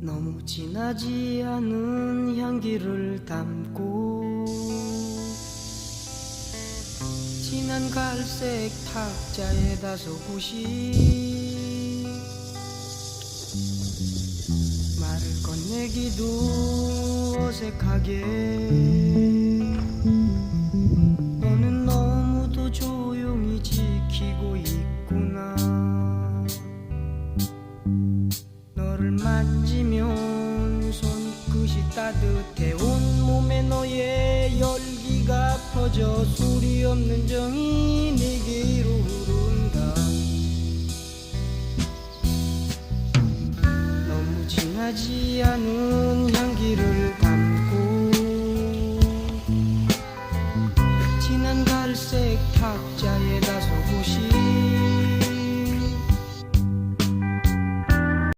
너무 진하지 않은 향기를 담고 진한 갈색 탁자에 다소곳이 말을 건네기도 어색하게 너를 만지면 손끝이 따뜻해. 온몸에 너의 열기가 퍼져 소리 없는 정이 내게로 흐른다. 너무 진하지 않은 향기를 담고 진한 갈색 탁자에